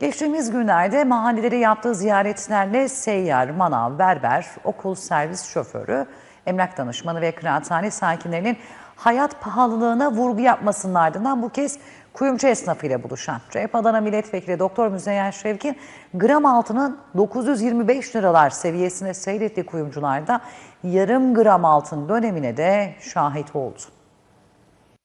Geçtiğimiz günlerde mahalleleri yaptığı ziyaretlerle seyyar, manav, berber, okul servis şoförü, emlak danışmanı ve kıraathane sakinlerinin hayat pahalılığına vurgu yapmasının ardından bu kez kuyumcu esnafıyla buluşan CHP Adana Milletvekili Doktor Müzeyyen Şevkin gram altının 925 liralar seviyesine seyrettiği kuyumcularda yarım gram altın dönemine de şahit oldu.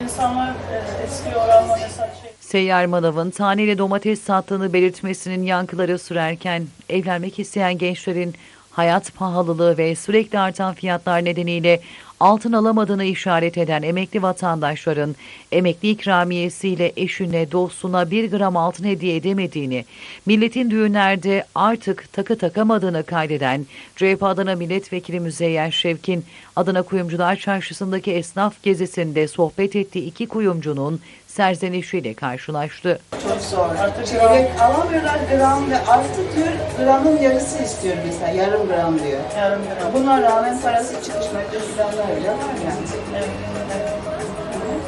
İnsanlar e, eski oranla mesela şey, Seyyar manavın taneli domates sattığını belirtmesinin yankıları sürerken evlenmek isteyen gençlerin hayat pahalılığı ve sürekli artan fiyatlar nedeniyle altın alamadığını işaret eden emekli vatandaşların emekli ikramiyesiyle eşine dostuna bir gram altın hediye edemediğini, milletin düğünlerde artık takı takamadığını kaydeden CHP Adana Milletvekili Müzeyyen Şevkin, Adana Kuyumcular Çarşısı'ndaki esnaf gezisinde sohbet ettiği iki kuyumcunun serzenişiyle karşılaştı. Çok zor. Çeyrek alamıyorlar gram ve artı diyor gramın yarısı istiyor mesela yarım gram diyor. yarım gram. Buna rağmen parası çıkmış bile var yani. Evet, evet.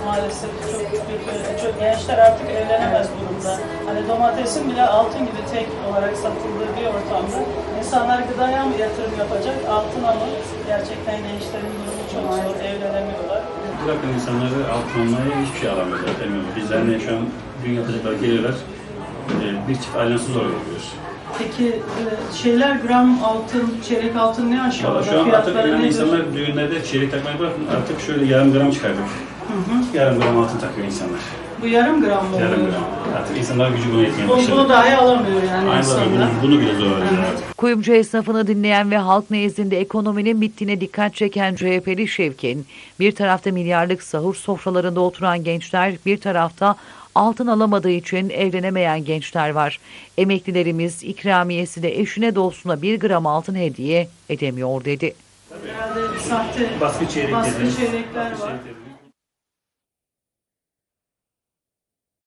Maalesef çok kötü. Çok gençler artık evlenemez durumda. Hani domatesin bile altın gibi tek olarak satıldığı bir ortamda insanlar gıdaya mı yatırım yapacak? Altın ama gerçekten gençlerin durumu çok zor. Evlenemiyorlar. Bırakın insanları altın almaya hiçbir şey alamıyorlar. Bizler ne şu an düğün yapacaklar geliyorlar. Ee, bir çift ailesi zor oluyor. Peki e, şeyler gram altın, çeyrek altın ne aşağıda? Şu an artık yani insanlar düğünlerde çeyrek takmayı bırakın artık şöyle yarım gram çıkardık. Yarım gram altın takıyor insanlar. Bu yarım gram mı oluyor? Yarım gram. Artık insanlar gücü buna yetmeye Bunu, başladı. bunu dahi alamıyor yani Aynı insanlar. zamanda bunu, bunu bile zor arıyorlar artık. Kuyumcu esnafını dinleyen ve halk nezdinde ekonominin bittiğine dikkat çeken CHP'li Şevkin, bir tarafta milyarlık sahur sofralarında oturan gençler, bir tarafta altın alamadığı için evlenemeyen gençler var. Emeklilerimiz ikramiyesi de eşine dostuna bir gram altın hediye edemiyor dedi. Herhalde sahte Baskı çeyrek baskı çeyrekler Baskı var. çeyrek dedi.